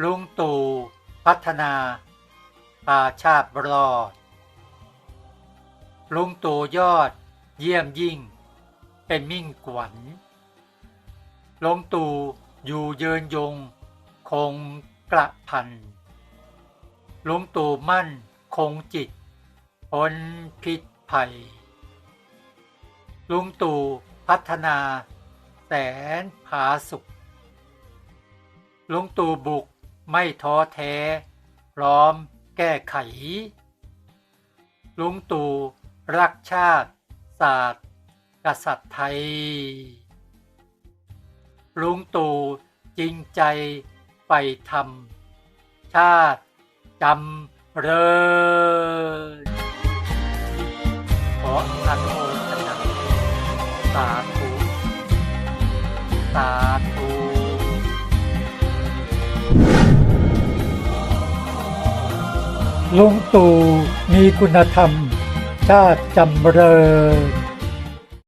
ลุงตูพัฒนาพาชาติรอด ลุงตู่ยอดเยี่ยมยิ่ง เป็นมิ่งขวัญลุงตู่อยู่เยินยง คงกระพันลุงตู่มั่นคงจิตพ้นพิษภัย ลุงตู่พัฒนาแสนผาสุขลุงตู่บุก ไม่ท้อแท้ พร้อมแก้ไข ลุงตู่ รักชาติ ศาสตร์ กษัตริย์ไทย ลุงตู่จริงใจไปทำชาติจำเริญขออนุโมทนาสาธุสาธุ ลุงตู่มีคุณธรรม ชาติจำเริญ